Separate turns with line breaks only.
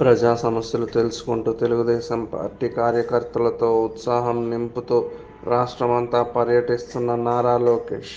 ప్రజా సమస్యలు తెలుసుకుంటూ తెలుగుదేశం పార్టీ కార్యకర్తలతో ఉత్సాహం నింపుతూ రాష్ట్రమంతా పర్యటిస్తున్న నారా లోకేష్.